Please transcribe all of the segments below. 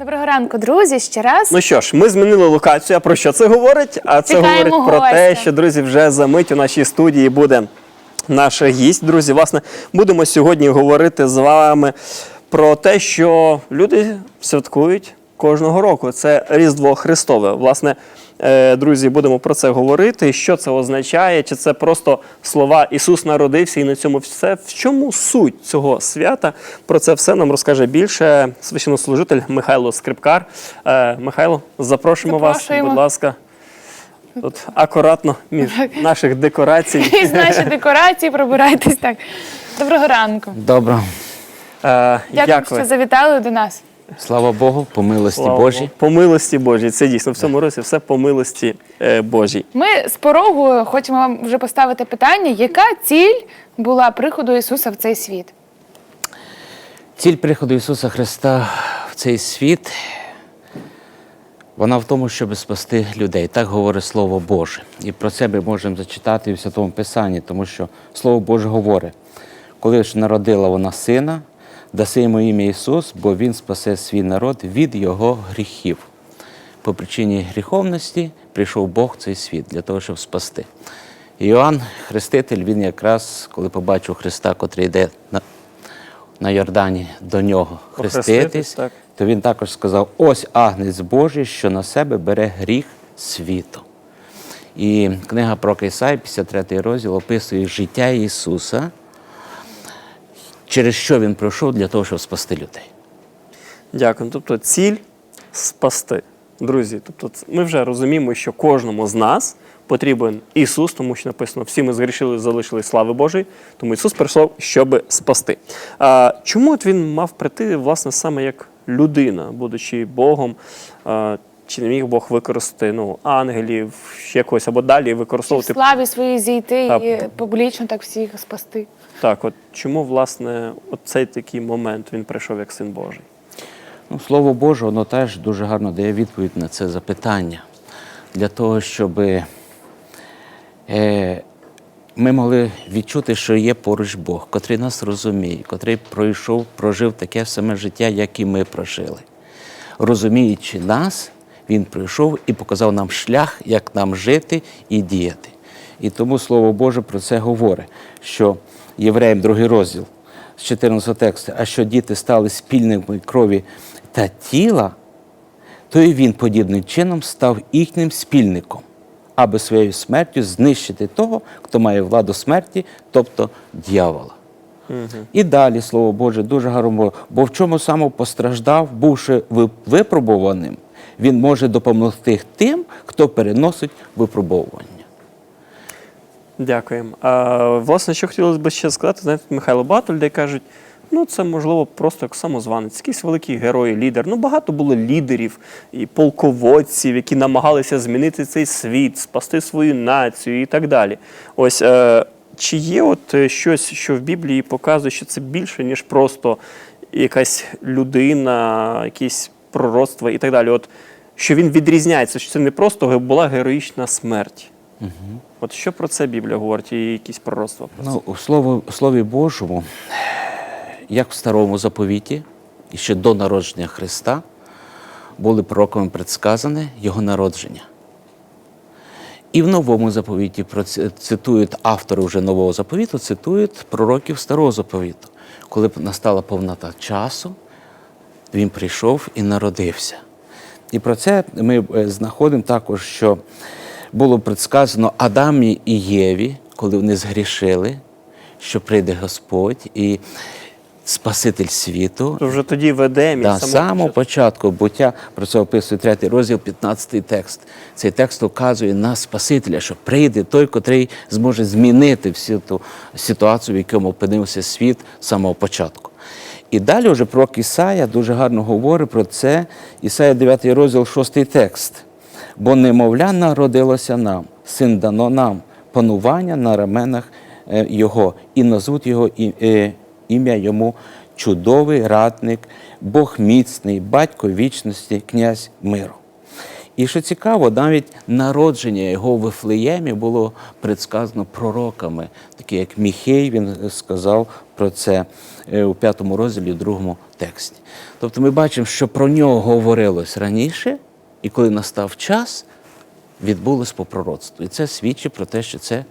Доброго ранку, друзі. Ще раз. Ну що ж, ми змінили локацію. А про що це говорить? А це Чекаємо говорить про те, що друзі, вже за мить у нашій студії буде наш гість. Друзі, власне, будемо сьогодні говорити з вами про те, що люди святкують кожного року. Це Різдво Христове. Власне, друзі, будемо про це говорити. Що це означає? Чи це просто слова Ісус народився і на цьому все? В чому суть цього свята? Про це все нам розкаже більше священнослужитель Михайло Скрипкар. Е, Михайло, запрошуємо вас, будь ласка. Тут акуратно між наших декорацій. Із наші декорації пробирайтесь так. Доброго ранку. Добре. Е, Дякую, що завітали до нас. Слава Богу, по милості Слава Божій. Богу. По милості Божій. Це дійсно в цьому році все по милості е, Божій. Ми з порогу хочемо вам вже поставити питання, яка ціль була приходу Ісуса в цей світ? Ціль приходу Ісуса Христа в цей світ, вона в тому, щоб спасти людей. Так говорить Слово Боже. І про це ми можемо зачитати і в Святому Писанні, тому що Слово Боже говорить, коли ж народила вона сина, даси йому ім'я Ісус, бо Він спасе свій народ від його гріхів. По причині гріховності прийшов Бог в цей світ для того, щоб спасти. Іоанн, Хреститель, він якраз, коли побачив Христа, котрий йде на, на Йордані до нього хреститись, так. то він також сказав: ось агнець Божий, що на себе бере гріх світу. І книга про Ісаї, 53 розділ, описує життя Ісуса, через що Він пройшов для того, щоб спасти людей. Дякую. Тобто ціль спасти. Друзі, тобто ми вже розуміємо, що кожному з нас потрібен Ісус, тому що написано, всі ми згрішили, залишили слави Божої, тому Ісус прийшов, щоб спасти. А, чому от він мав прийти, власне, саме як людина, будучи Богом? А, чи не міг Бог використати ну, ангелів, ще когось або далі В використовувати? славі своїй зійти Так. і публічно так всіх спасти. Так, от чому, власне, от цей такий момент він прийшов як син Божий? Ну, Слово Боже, воно теж дуже гарно дає відповідь на це запитання. Для того, щоб е, ми могли відчути, що є поруч Бог, котрий нас розуміє, котрий пройшов, прожив таке саме життя, як і ми прожили. Розуміючи нас, Він прийшов і показав нам шлях, як нам жити і діяти. І тому Слово Боже про це говорить, що євреям другий розділ з 14 тексту, а що діти стали спільними крові та тіла, то і він подібним чином став їхнім спільником, аби своєю смертю знищити того, хто має владу смерті, тобто дьявола. І далі Слово Боже дуже гарно, бо в чому саме постраждав, бувши випробуваним, він може допомогти тим, хто переносить випробовування. Дякуємо. Власне, що хотілося б ще сказати, знаєте, Михайло багато людей кажуть, ну це можливо просто як самозванець, якийсь великий герой, лідер. Ну багато було лідерів і полководців, які намагалися змінити цей світ, спасти свою націю і так далі. Ось е, чи є от е, щось, що в Біблії показує, що це більше, ніж просто якась людина, якісь пророцтва і так далі. От що він відрізняється, що це не просто була героїчна смерть. От що про це Біблія говорить, і якісь пророцтва про це? Ну, у Слові, у Слові Божому, як в Старому заповіті, і ще до народження Христа, були пророками предсказане Його народження. І в новому заповіті цитують автори вже нового заповіту, цитують пророків старого заповіту. Коли настала повнота часу, він прийшов і народився. І про це ми е, знаходимо також, що було предсказано Адамі і Єві, коли вони згрішили, що прийде Господь і Спаситель світу. То вже тоді в Едемі, Да, з самого початку. початку буття про це описує третій розділ, 15 текст. Цей текст указує на Спасителя, що прийде той, котрий зможе змінити всю ту ситуацію, в якому опинився світ з самого початку. І далі вже пророк Ісая дуже гарно говорить про це. Ісая 9 розділ, 6 текст. Бо немовля народилося нам, син дано нам, панування на раменах е, Його, і назвуть його е, ім'я йому чудовий радник, Бог міцний, батько вічності, князь миру. І що цікаво, навіть народження його в Вифлеємі було предсказано пророками, такі як Міхей, він сказав про це е, у п'ятому розділі, другому тексті. Тобто ми бачимо, що про нього говорилось раніше, і коли настав час, відбулось по пророцтву. І це свідчить про те, що це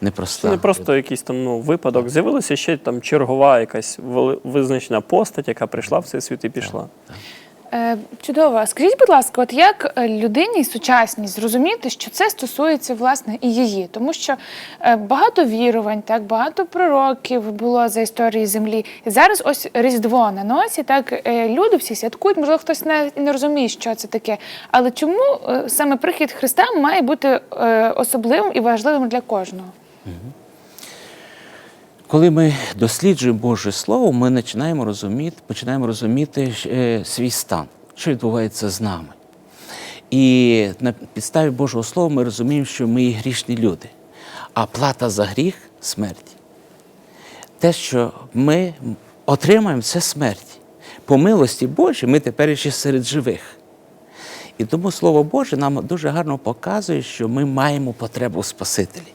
непроста. Це не просто якийсь там ну, випадок. З'явилася ще там чергова якась визначена постать, яка прийшла в цей світ і пішла. Е, Чудово. Скажіть, будь ласка, от як е, людині сучасній зрозуміти, що це стосується власне і її, тому що е, багато вірувань, так багато пророків було за історії землі. І зараз ось Різдво на носі. Так е, люди всі святкують. Можливо, хтось і не розуміє, що це таке. Але чому е, саме прихід Христа має бути е, особливим і важливим для кожного? Коли ми досліджуємо Боже Слово, ми починаємо розуміти, починаємо розуміти е, свій стан, що відбувається з нами. І на підставі Божого Слова ми розуміємо, що ми є грішні люди, а плата за гріх смерть. Те, що ми отримаємо, це смерть. По милості Божій ми тепер ще серед живих. І тому Слово Боже нам дуже гарно показує, що ми маємо потребу в Спасителі.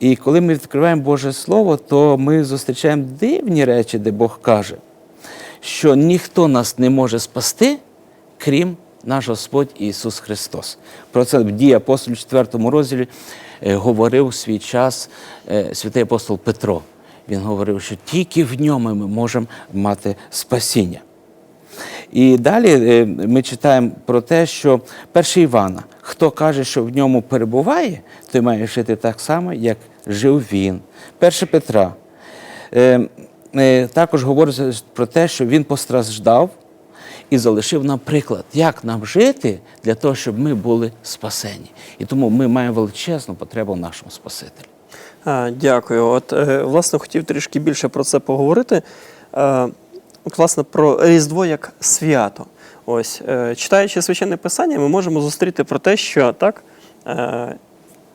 І коли ми відкриваємо Боже Слово, то ми зустрічаємо дивні речі, де Бог каже, що ніхто нас не може спасти, крім наш Господь Ісус Христос. Про це в дії апостолів 4 розділі е, говорив у свій час е, святий апостол Петро. Він говорив, що тільки в ньому ми можемо мати спасіння. І далі е, ми читаємо про те, що перший Івана, хто каже, що в ньому перебуває, той має жити так само, як жив він. Перше Петра. Е, е, Також говориться про те, що він постраждав і залишив нам приклад, як нам жити для того, щоб ми були спасені. І тому ми маємо величезну потребу в нашому Спасителі. Дякую. От, власне, хотів трішки більше про це поговорити. Власне, про Різдво як свято. Ось, е, читаючи священне писання, ми можемо зустріти про те, що так. Е,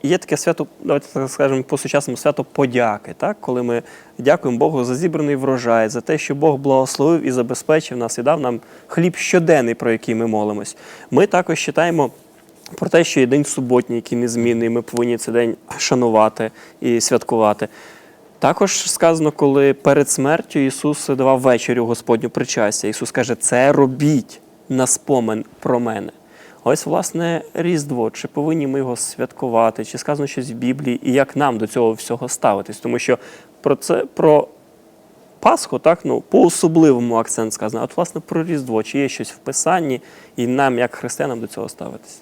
Є таке свято, давайте так скажемо, по сучасному свято подяки, так? коли ми дякуємо Богу за зібраний врожай, за те, що Бог благословив і забезпечив нас і дав нам хліб щоденний, про який ми молимось. Ми також читаємо про те, що є день суботній, який незмінний, ми повинні цей день шанувати і святкувати. Також сказано, коли перед смертю Ісус давав вечерю Господню причастя. Ісус каже, це робіть на спомин про мене. Ось, власне, Різдво. Чи повинні ми його святкувати, чи сказано щось в Біблії, і як нам до цього всього ставитись? Тому що про це про Пасху, так, ну, по-особливому акцент сказано. От, власне, про Різдво, чи є щось в Писанні, і нам, як християнам, до цього ставитись?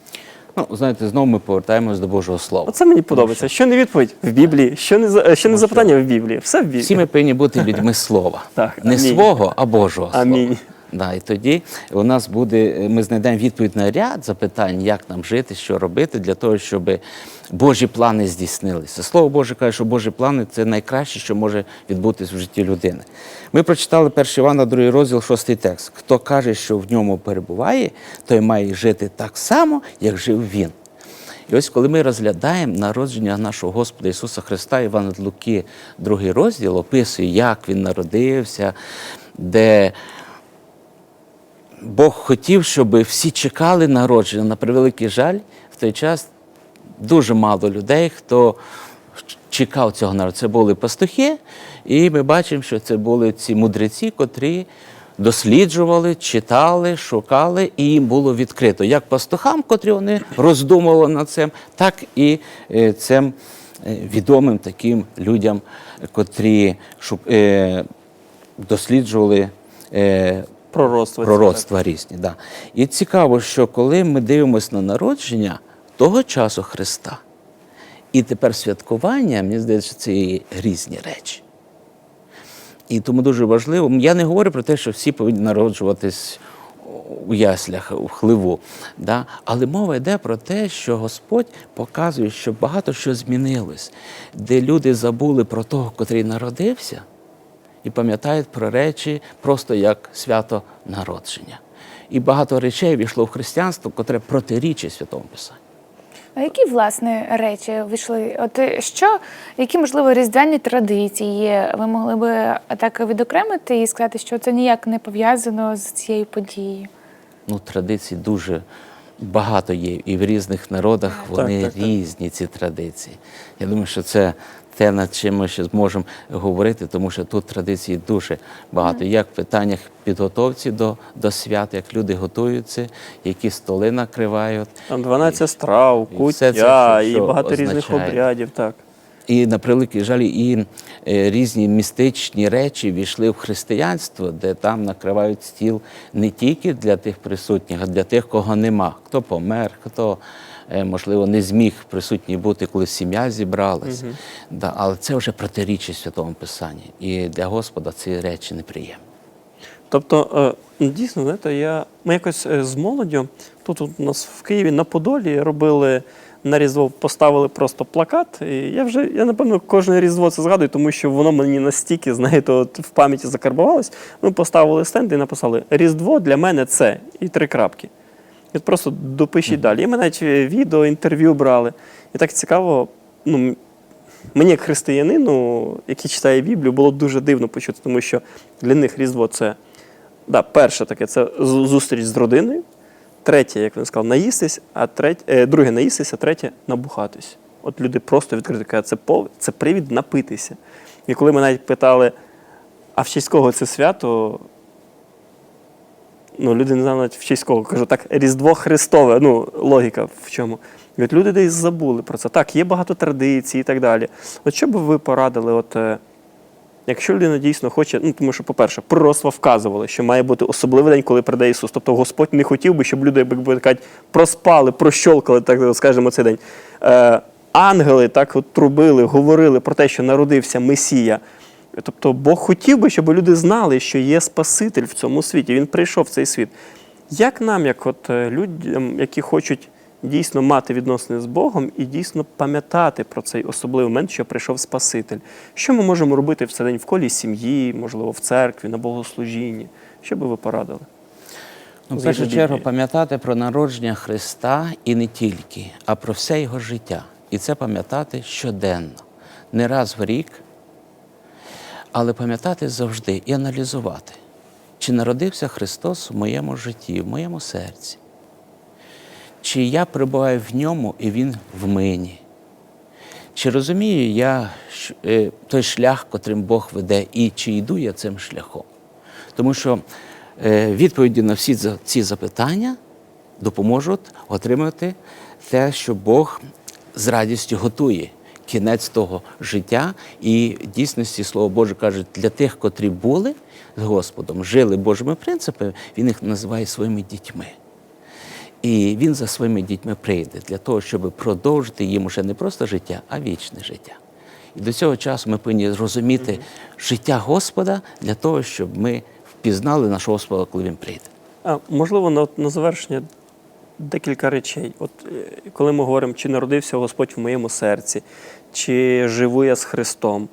Ну, знаєте, знову ми повертаємось до Божого Слова. Оце мені подобається. Що не відповідь в Біблії, що не, за- що не запитання в Біблії. Все в Біблії. Всі ми повинні бути людьми слова. Так, не амінь. свого, а Божого слова. Амінь. Да, і тоді у нас буде, ми знайдемо відповідь на ряд запитань, як нам жити, що робити для того, щоб Божі плани здійснилися. Слово Боже каже, що Божі плани це найкраще, що може відбутися в житті людини. Ми прочитали 1 Івана, 2 розділ, 6 текст. Хто каже, що в ньому перебуває, той має жити так само, як жив він. І ось коли ми розглядаємо народження нашого Господа Ісуса Христа, Іван Луки, другий розділ, описує, як Він народився, де Бог хотів, щоб всі чекали народження. На превеликий жаль, в той час дуже мало людей, хто чекав цього народу. Це були пастухи, і ми бачимо, що це були ці мудреці, котрі досліджували, читали, шукали, і їм було відкрито. Як пастухам, котрі вони роздумували над цим, так і е, цим е, відомим таким людям, котрі е, досліджували. Пророцтво. ці, пророцтва різні. Да. І цікаво, що коли ми дивимося на народження того часу Христа, і тепер святкування, мені здається, це є різні речі. І тому дуже важливо. Я не говорю про те, що всі повинні народжуватись у яслях, у хливу. Да? Але мова йде про те, що Господь показує, що багато що змінилось, де люди забули про того, котрий народився, і пам'ятають про речі просто як свято народження. І багато речей війшло в християнство, котре протирічить Святому Писанню. А які власне речі вийшли? От що, які можливо різдвяні традиції є? Ви могли би так відокремити і сказати, що це ніяк не пов'язано з цією подією? Ну, традицій дуже багато є, і в різних народах вони так, так. різні ці традиції. Я думаю, що це те, над чим ми ще зможемо говорити, тому що тут традицій дуже багато. Як в питаннях підготовці до, до свят, як люди готуються, які столи накривають. Там 12 страв, і все це, куття, що- і багато різних обрядів. Так. І на превеликий жаль, і е, різні містичні речі війшли в християнство, де там накривають стіл не тільки для тих присутніх, а для тих, кого нема. Хто помер, хто, можливо, не зміг присутній бути, коли сім'я зібралась. Да, але це вже протирічить Святому Писанні. І для Господа ці речі неприємні. Тобто, е, дійсно, знаєте, я, ми якось е, з молоддю, тут у нас в Києві на Подолі робили на Різдво, поставили просто плакат. І я вже, я напевно, кожне Різдво це згадую, тому що воно мені настільки, знаєте, от в пам'яті закарбувалось. Ми поставили стенд і написали Різдво для мене це і три крапки. І от просто допишіть далі. І ми навіть е, відео, інтерв'ю брали. І так цікаво, ну, мені, як християнину, який читає Біблію, було дуже дивно почути, тому що для них Різдво це да, перше таке це зустріч з родиною. Третє, як він сказав, наїстись, а третє, е, друге наїстись, а третє набухатись. От люди просто відкрито кажуть, це, пов- це привід напитися. І коли ми навіть питали, а в честь кого це свято, ну, люди не навіть в честь кого. Кажу, так, Різдво Христове, ну, логіка в чому. От люди десь забули про це. Так, є багато традицій і так далі. От що б ви порадили, от, е, якщо людина дійсно хоче, ну тому що, по-перше, пророцтва вказували, що має бути особливий день, коли прийде Ісус. Тобто Господь не хотів би, щоб люди, як кажуть, проспали, прощолкали, так скажемо, цей день. Е, ангели так от трубили, говорили про те, що народився Месія. Тобто Бог хотів би, щоб люди знали, що є Спаситель в цьому світі. Він прийшов в цей світ. Як нам, як от е, людям, які хочуть дійсно мати відносини з Богом і дійсно пам'ятати про цей особливий момент, що прийшов Спаситель, що ми можемо робити в цей день в колі сім'ї, можливо, в церкві, на богослужінні? Що би ви порадили? Ну, в першу чергу пам'ятати про народження Христа і не тільки, а про все його життя. І це пам'ятати щоденно, не раз в рік, але пам'ятати завжди і аналізувати, чи народився Христос в моєму житті, в моєму серці, чи я перебуваю в ньому і Він в мені. Чи розумію я е, той шлях, котрим Бог веде, і чи йду я цим шляхом? Тому що е, відповіді на всі ці запитання допоможуть отримати те, що Бог з радістю готує кінець того життя. І в дійсності Слово Боже каже, для тих, котрі були з Господом, жили Божими принципами, Він їх називає своїми дітьми. І він за своїми дітьми прийде для того, щоб продовжити їм уже не просто життя, а вічне життя. І до цього часу ми повинні зрозуміти життя Господа для того, щоб ми впізнали нашого Господа, коли він прийде. А, можливо, на, на завершення декілька речей. От е, коли ми говоримо, чи народився Господь в моєму серці, чи живу я з Христом.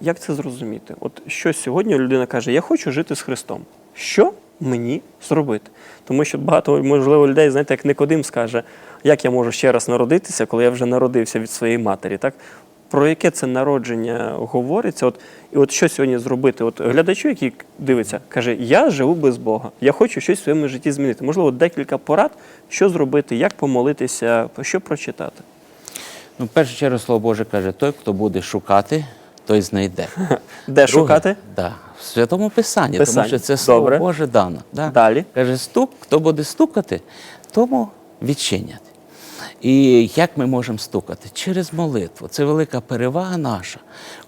Як це зрозуміти? От що сьогодні людина каже: Я хочу жити з Христом. Що мені зробити? Тому що багато, можливо, людей, знаєте, як Никодим скаже, як я можу ще раз народитися, коли я вже народився від своєї матері. Так? Про яке це народження говориться? От, і от що сьогодні зробити? От глядачу, який дивиться, каже: Я живу без Бога, я хочу щось в своєму житті змінити. Можливо, декілька порад, що зробити, як помолитися, що прочитати. Ну, в першу чергу, Слово Боже каже, той, хто буде шукати, той знайде. Де шукати? Да, в Святому Писанні, Писанні. тому що це Слово Добре. Боже дано. Да. Далі. Каже, стук, хто буде стукати, тому відчинять. І як ми можемо стукати? Через молитву. Це велика перевага наша.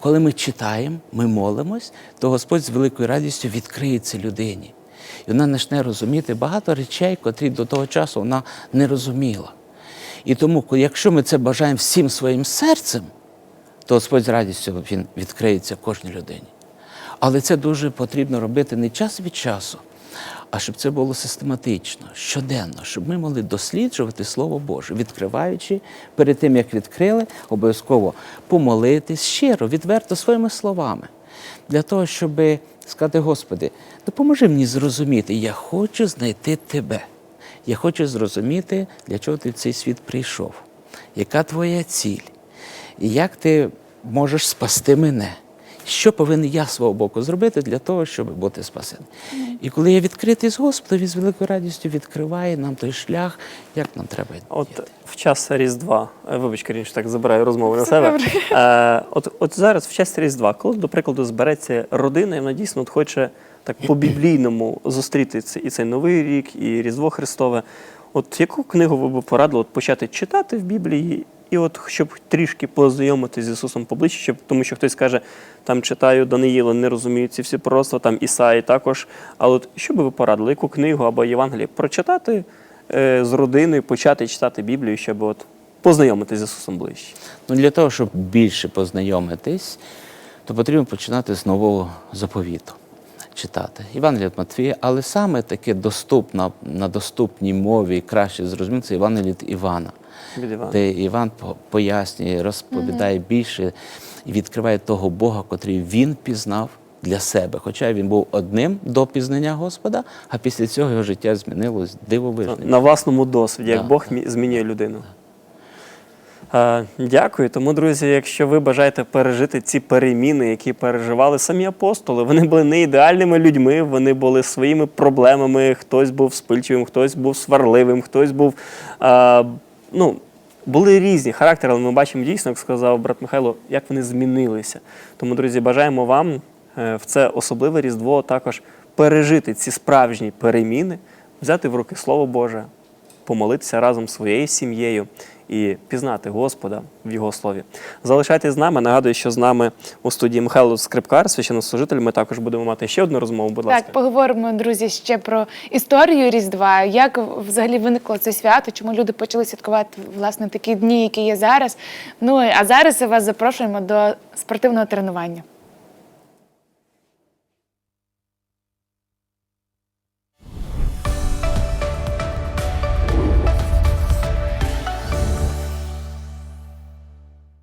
Коли ми читаємо, ми молимось, то Господь з великою радістю відкриється людині. І вона почне розуміти багато речей, котрі до того часу вона не розуміла. І тому, якщо ми це бажаємо всім своїм серцем, то Господь з радістю він відкриється кожній людині. Але це дуже потрібно робити не час від часу, а щоб це було систематично, щоденно, щоб ми могли досліджувати Слово Боже, відкриваючи перед тим, як відкрили, обов'язково помолитись щиро, відверто своїми словами, для того, щоб сказати, Господи, допоможи мені зрозуміти, я хочу знайти Тебе. Я хочу зрозуміти, для чого ти в цей світ прийшов, яка твоя ціль, і як ти можеш спасти мене, що повинен я свого боку зробити для того, щоб бути спасеним. І коли я відкритий з Господом, він з великою радістю відкриває нам той шлях, як нам треба йти. От в час Різдва, е, вибач, Карін, що так забираю розмову на себе. Е, от, от зараз в час Різдва, коли, до прикладу, збереться родина, і вона дійсно от хоче так по-біблійному зустріти цей, і цей Новий рік, і Різдво Христове. От яку книгу ви б порадили от почати читати в Біблії, і от щоб трішки познайомитися з Ісусом поближче, щоб, тому що хтось каже, там читаю Даниїла, не розумію ці всі пророцтва, там Ісаї також. Але от що би ви порадили, яку книгу або Євангеліє прочитати е, з родиною, почати читати Біблію, щоб от познайомитися з Ісусом ближче? Ну, для того, щоб більше познайомитись, то потрібно починати з нового заповіту. Читати Євангелія від Матвія, але саме таке доступно на доступній мові, краще зрозуміти, це Євангелія від Івана, Від Івана. де Іван пояснює, розповідає більше і відкриває того Бога, котрий він пізнав для себе. Хоча він був одним до пізнання Господа, а після цього його життя змінилось дивовижним. На власному досвіді, як Да, Бог мі- змінює людину. Е, Дякую. Тому, друзі, якщо ви бажаєте пережити ці переміни, які переживали самі апостоли, вони були не ідеальними людьми, вони були своїми проблемами. Хтось був спильчивим, хтось був сварливим, хтось був. е, ну, були різні характери, але ми бачимо дійсно, як сказав брат Михайло, як вони змінилися. Тому, друзі, бажаємо вам е, в це особливе Різдво також пережити ці справжні переміни, взяти в руки Слово Боже, помолитися разом своєю сім'єю і пізнати Господа в Його слові. Залишайтесь з нами. Нагадую, що з нами у студії Михайло Скрипкар, священнослужитель. Ми також будемо мати ще одну розмову. Будь ласка. Так, поговоримо, друзі, ще про історію Різдва, як взагалі виникло це свято, чому люди почали святкувати власне такі дні, які є зараз. Ну а зараз вас запрошуємо до спортивного тренування.